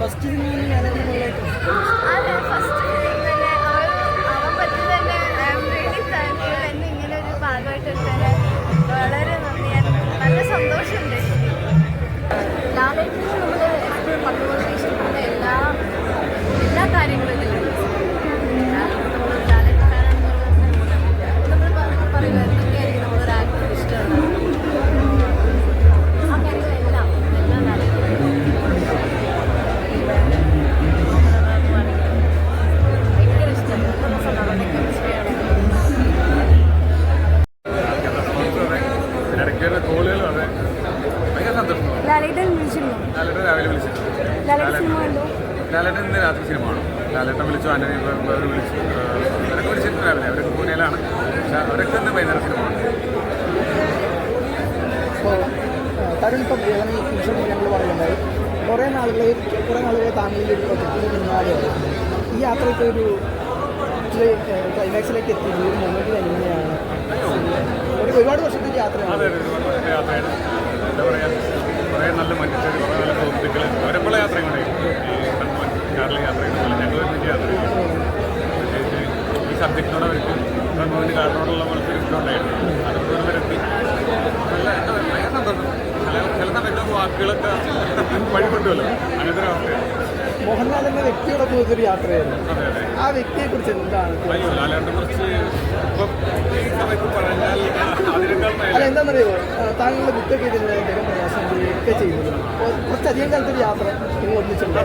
First cinema ലാലേട്ടന്റെ ലാലേട്ടൻ വിളിച്ചിരുന്നു? ലാലേട്ടൻ രാവിലെ വിളിച്ചു ലാലേട്ടൻ സിനിമ കണ്ടു? ലാലേട്ടൻ ഇന്ന് രാത്രി സിനിമ കാണും. ലാലേട്ടൻ വിളിച്ചു ആന്റണി അവർ വിളിച്ചു. അവരൊക്കെ വിളിച്ചിട്ടുണ്ട് രാവിലെ. അവരൊക്കെ പൂനെയിലാണ്. പക്ഷെ അവരൊക്കെ ഇന്ന് വൈകുന്നേരം സിനിമ കാണും. തരുൺ ഇപ്പം ഞങ്ങൾ പറയുന്നുണ്ടായി കുറേ നാളുകളെ കുറേ നാളുകളെ താങ്കളിൽ ഒരു പ്രൊജക്റ്റിന് പിന്നാലെയാണ് ഈ യാത്രയ്ക്ക് ഒരു ക്ലൈമാക്സിലേക്ക് എത്തിയത് ഒരു മൊമെന്റിൽ എങ്ങനെയാണ് ഒരു ഒരുപാട് വർഷത്തെ യാത്രയാണ് അതെ അതെ ഒരുപാട് നല്ല യാത്രയാണ് എന്താ പറയുക കുറേ നല്ല മനുഷ്യർ കുറേ നല്ല സുഹൃത്തുക്കൾ അവരെപ്പോഴുള്ള യാത്രയും കൂടെ കാറിൽ യാത്ര ചെയ്യുന്നത് ഞങ്ങൾ ഒരുമിച്ച് യാത്ര ചെയ്യും പ്രത്യേകിച്ച് ഈ സബ്ജക്റ്റിനോട് അവർക്ക് പ്രമുഖിന് കാറിനോടുള്ള പോലത്തെ ഇഷ്ടമുണ്ടായിരുന്നു അതുകൊണ്ട് അവരെത്തി നല്ല നല്ല സന്തോഷം. ചില ചില സമയത്ത് വാക്കുകളൊക്കെ വഴിപ്പെട്ടുമല്ലോ അങ്ങനത്തെ ഒരു അവസ്ഥയാണ്. മോഹൻലാൽ എന്ന വ്യക്തിയുടെ ഒരു യാത്രയായിരുന്നു. ആ അയ്യോ കുറിച്ച് എന്താണ് അല്ല എന്താണെന്നറിയോ? താങ്കളുടെ ബുക്കൊക്കെ അദ്ദേഹം പ്രയാസം ചെയ്യുന്നത് അപ്പോൾ കുറച്ചധികം കാലത്തെ ഒരു യാത്ര നിങ്ങൾ ഒന്നിച്ചുണ്ട്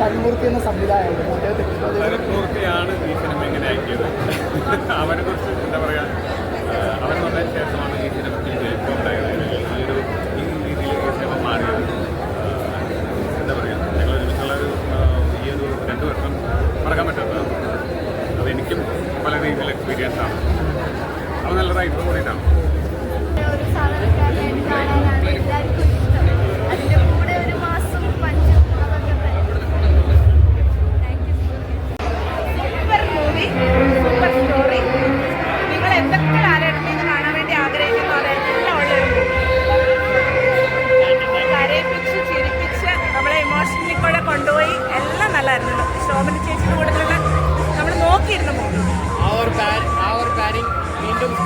തന്മൂർത്തി എന്ന സംവിധായകൻ. അദ്ദേഹത്തെ അദ്ദേഹം ഈ സിനിമ ഇങ്ങനെ അവനെ കുറിച്ച് എന്താ പറയുക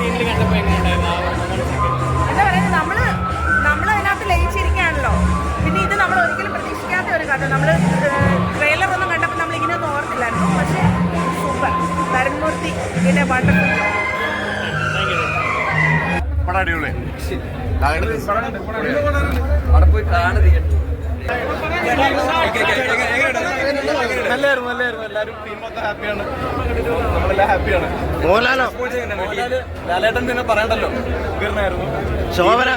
സ്ക്രീനിൽ കണ്ടപ്പോൾ? എന്താ പറയുന്നത് നമ്മൾ നമ്മൾ അതിനകത്ത് ലയിച്ചിരിക്കുകയാണല്ലോ. പിന്നെ ഇത് നമ്മൾ ഒരിക്കലും പ്രതീക്ഷിക്കാത്ത ഒരു കഥ. നമ്മൾ ട്രെയിലർ ഒന്നും കണ്ടപ്പോൾ നമ്മൾ ഇങ്ങനെ ഓർത്തില്ലായിരുന്നു. പക്ഷേ സൂപ്പർ തരുൺമൂർത്തി പിന്നെ വണ്ടർഫുൾ പടം അടിപൊളി. അവിടെ പോയി കാണുക. നല്ലായിരുന്നു നല്ലായിരുന്നു. എല്ലാവരും ടീം മൊത്തം ഹാപ്പിയാണ്. നമ്മളെല്ലാം ഹാപ്പിയാണ്. മോഹൻലാലോ? ലാലേട്ടൻ പിന്നെ പറയണ്ടല്ലോ. ഉയർന്നായിരുന്നു. ശോഭന?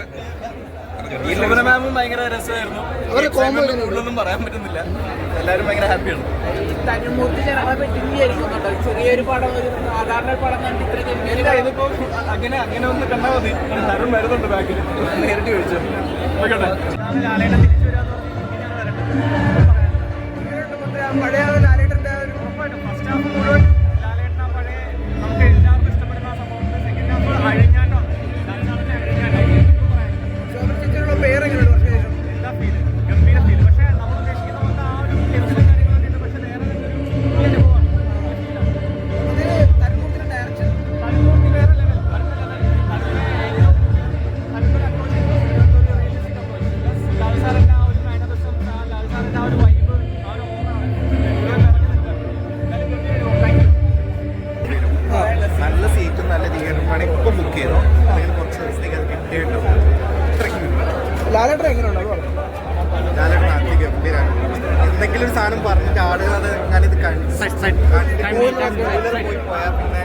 ശോഭന മാമും ഭയങ്കര രസമായിരുന്നു. കൂടുതലൊന്നും പറയാൻ പറ്റുന്നില്ല. എല്ലാവരും ഭയങ്കര ഹാപ്പിയാണ്. തന്മൂർത്തി ജനങ്ങളെ പറ്റി വിചാരിക്കുന്നുണ്ടോ ചെറിയൊരു പടം ഒരു സാധാരണ പടം കണ്ട് ഇത്ര ഇതിപ്പോ അങ്ങനെ അങ്ങനെ ഒന്ന് കണ്ടാൽ മതി. തരുൺ വരുന്നുണ്ട് ബാക്കിൽ നേരിട്ട് ചോദിച്ചു. നോക്കട്ടെ. പഴയ ਪੜਿਆ ലാലേട്ടൻ എങ്ങനെയുണ്ട്? അത് പറഞ്ഞു. ഞാനൊരു നാട്ടിൽ ഗംഭീരാണ്. എന്തെങ്കിലും ഒരു സാധനം പറഞ്ഞിട്ട് ആളുകൾ അത് ഞാനിത് കണ്ടു പോയി പോയാൽ പിന്നെ